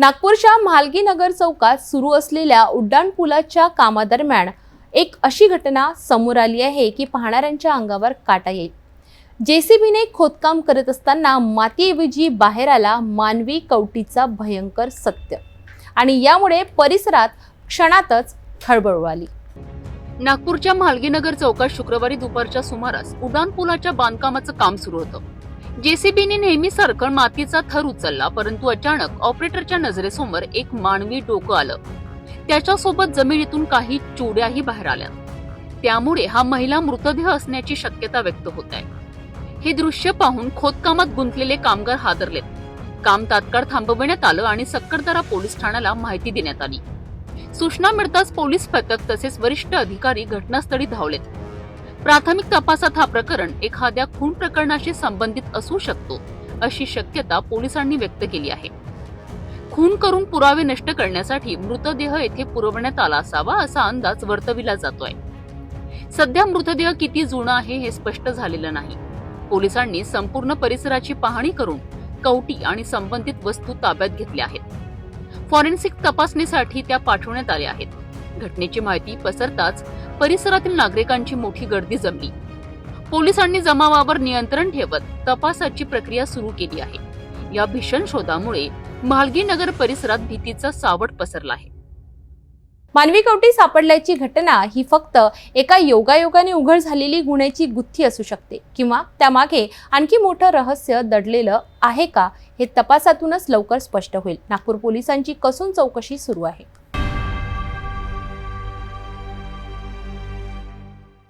नागपूरच्या म्हालगी नगर चौकात सुरू असलेल्या उड्डाणपुलाच्या कामादरम्यान एक अशी घटना समोर आली आहे की पाहणाऱ्यांच्या अंगावर काटा येईल. जेसीबीने खोदकाम करत असताना मातीऐवजी बाहेर आला मानवी कवटीचा भयंकर सत्य. आणि यामुळे परिसरात क्षणातच खळबळ उडाली नागपूरच्या म्हालगीनगर चौकात शुक्रवारी दुपारच्या सुमारास उड्डाण पुलाच्या बांधकामाचं काम सुरू होतं. जेसीबीने नेहमी सारखं मातीचा थर उचलला परंतु अचानक ऑपरेटरच्या नजरेसमोर एक मानवी डोकं आलं. त्याच्यासोबत जमिनीतून काही चुड्याही बाहेर आल्या. त्यामुळे हा महिला मृतदेह असण्याची शक्यता व्यक्त होत आहे हे दृश्य पाहून खोदकामात गुंतलेले कामगार हादरलेत. काम तात्काळ थांबवण्यात आलं आणि सक्करदरा पोलीस ठाण्याला माहिती देण्यात आली. सूचना मिळताच पोलीस पथक तसेच वरिष्ठ अधिकारी घटनास्थळी धावलेत. प्राथमिक तपासात हा प्रकरण एखाद्या खून प्रकरणाशी संबंधित असू शकतो अशी शक्यता पोलिसांनी व्यक्त केली आहे. खून करून पुरावे नष्ट करण्यासाठी मृतदेह येथे पुरवण्यात आला असावा असा अंदाज वर्तविला जातोय. सध्या मृतदेह किती जुना आहे हे स्पष्ट झालेलं नाही. पोलिसांनी संपूर्ण परिसराची पाहणी करून कवटी आणि संबंधित वस्तू ताब्यात घेतल्या आहेत. फॉरेन्सिक तपासणीसाठी त्या पाठवण्यात आल्या आहेत. घटनेची माहिती पसरताच परिसरातील नागरिकांची मोठी गर्दी जमली. पोलिसांनी जमावावर नियंत्रण ठेवत तपासाची प्रक्रिया सुरू केली आहे. या भीषण शोधामुळे म्हालगी नगर परिसरात भीतीचा सावट पसरला आहे. मानवी कवटी सापडल्याची घटना ही फक्त एका योगायोगाने उघड झालेली गुन्ह्याची गुत्थी असू शकते किंवा त्यामागे आणखी मोठं रहस्य दडलेलं आहे का हे तपासातूनच लवकर स्पष्ट होईल. नागपूर पोलिसांची कसून चौकशी सुरू आहे.